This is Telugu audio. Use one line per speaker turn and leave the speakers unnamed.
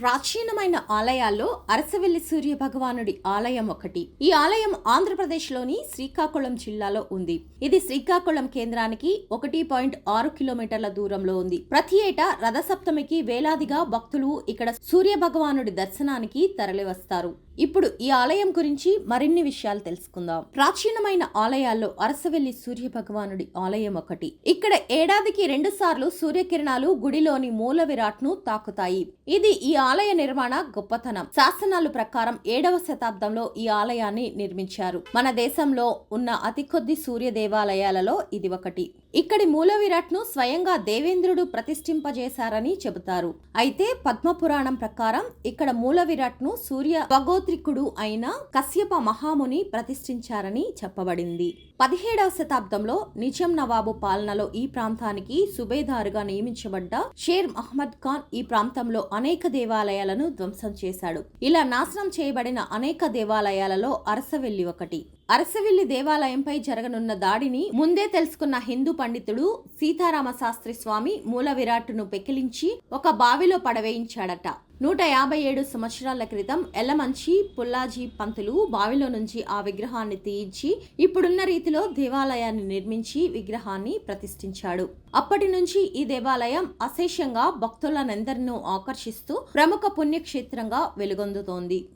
ప్రాచీనమైన ఆలయాల్లో అరసవెల్లి సూర్య భగవానుడి ఆలయం ఒకటి. ఈ ఆలయం ఆంధ్రప్రదేశ్లోని శ్రీకాకుళం జిల్లాలో ఉంది. ఇది శ్రీకాకుళం కేంద్రానికి ఒకటి పాయింట్ ఆరు కిలోమీటర్ల దూరంలో ఉంది. ప్రతి ఏటా రథసప్తమికి వేలాదిగా భక్తులు ఇక్కడ సూర్య భగవానుడి దర్శనానికి తరలివస్తారు. ఇప్పుడు ఈ ఆలయం గురించి మరిన్ని విషయాలు తెలుసుకుందాం. ప్రాచీనమైన ఆలయాల్లో అరసవెల్లి సూర్య భగవానుడి ఆలయం ఒకటి. ఇక్కడ ఏడాదికి రెండు సార్లు సూర్యకిరణాలు గుడిలోని మూల విరాట్ను తాకుతాయి. ఇది ఈ ఆలయ నిర్మాణ గొప్పతనం. శాసనాలు ప్రకారం ఏడవ శతాబ్దంలో ఈ ఆలయాన్ని నిర్మించారు. మన దేశంలో ఉన్న అతి కొద్ది సూర్య దేవాలయాలలో ఇది ఒకటి. ఇక్కడి మూల విరాట్ను స్వయంగా దేవేంద్రుడు ప్రతిష్ఠింపజేశారని చెబుతారు. అయితే పద్మపురాణం ప్రకారం ఇక్కడ మూల విరాట్ను సూర్య భగోత్రికుడు అయిన కశ్యప మహాముని ప్రతిష్ఠించారని చెప్పబడింది. పదిహేడవ శతాబ్దంలో నిజాం నవాబు పాలనలో ఈ ప్రాంతానికి సుబేదారుగా నియమించబడ్డ షేర్ మహమ్మద్ ఖాన్ ఈ ప్రాంతంలో అనేక దేవాలయాలను ధ్వంసం చేశాడు. ఇలా నాశనం చేయబడిన అనేక దేవాలయాలలో అరసవెల్లి ఒకటి. అరసవిల్లి దేవాలయంపై జరగనున్న దాడిని ముందే తెలుసుకున్న హిందూ పండితుడు సీతారామ శాస్త్రి స్వామి మూల విరాట్ను పెకిలించి ఒక బావిలో పడవేయించాడట. నూట యాభై ఏడు సంవత్సరాల క్రితం ఎల్లమంచి పుల్లాజీ పంతులు బావిలో నుంచి ఆ విగ్రహాన్ని తీయించి ఇప్పుడున్న రీతిలో దేవాలయాన్ని నిర్మించి విగ్రహాన్ని ప్రతిష్ఠించాడు. అప్పటి నుంచి ఈ దేవాలయం అశేషంగా భక్తులనందరినూ ఆకర్షిస్తూ ప్రముఖ పుణ్యక్షేత్రంగా వెలుగొందుతోంది.